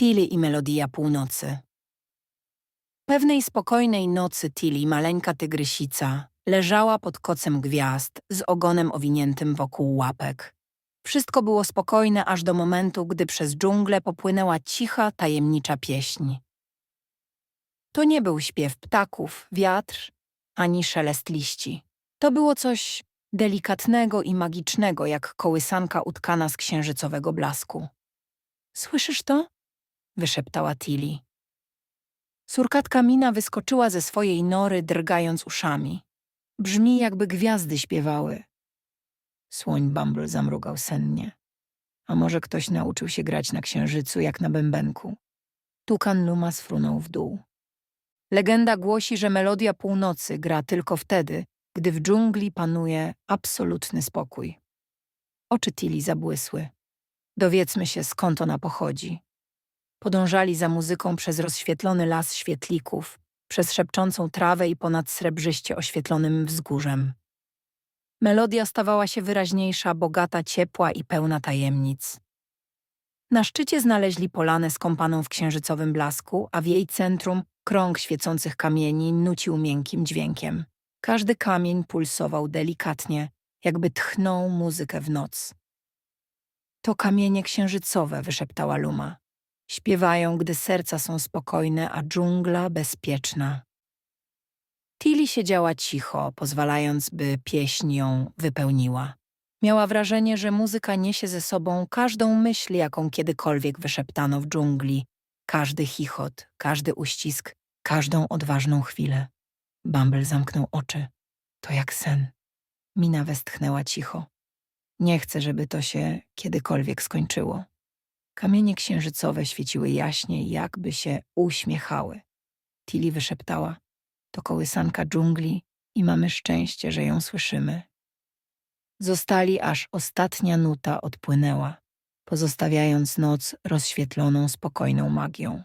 Tilly i Melodia Północy. Pewnej spokojnej nocy Tilly, maleńka tygrysica, leżała pod kocem gwiazd z ogonem owiniętym wokół łapek. Wszystko było spokojne aż do momentu, gdy przez dżunglę popłynęła cicha, tajemnicza pieśń. To nie był śpiew ptaków, wiatr, ani szelest liści. To było coś delikatnego i magicznego, jak kołysanka utkana z księżycowego blasku. Słyszysz to? Wyszeptała Tilly. Surkatka Mina wyskoczyła ze swojej nory, drgając uszami. Brzmi, jakby gwiazdy śpiewały. Słoń Bumble zamrugał sennie. A może ktoś nauczył się grać na księżycu, jak na bębenku? Tukan Luma sfrunął w dół. Legenda głosi, że melodia północy gra tylko wtedy, gdy w dżungli panuje absolutny spokój. Oczy Tilly zabłysły. Dowiedzmy się, skąd ona pochodzi. Podążali za muzyką przez rozświetlony las świetlików, przez szepczącą trawę i ponad srebrzyście oświetlonym wzgórzem. Melodia stawała się wyraźniejsza, bogata, ciepła i pełna tajemnic. Na szczycie znaleźli polanę skąpaną w księżycowym blasku, a w jej centrum krąg świecących kamieni nucił miękkim dźwiękiem. Każdy kamień pulsował delikatnie, jakby tchnął muzykę w noc. To kamienie księżycowe, wyszeptała Luma. Śpiewają, gdy serca są spokojne, a dżungla bezpieczna. Tilly siedziała cicho, pozwalając, by pieśń ją wypełniła. Miała wrażenie, że muzyka niesie ze sobą każdą myśl, jaką kiedykolwiek wyszeptano w dżungli, każdy chichot, każdy uścisk, każdą odważną chwilę. Bumble zamknął oczy. To jak sen. Mina westchnęła cicho. Nie chcę, żeby to się kiedykolwiek skończyło. Kamienie księżycowe świeciły jaśniej, jakby się uśmiechały. Tilly wyszeptała. To kołysanka dżungli i mamy szczęście, że ją słyszymy. Zostali, aż ostatnia nuta odpłynęła, pozostawiając noc rozświetloną spokojną magią.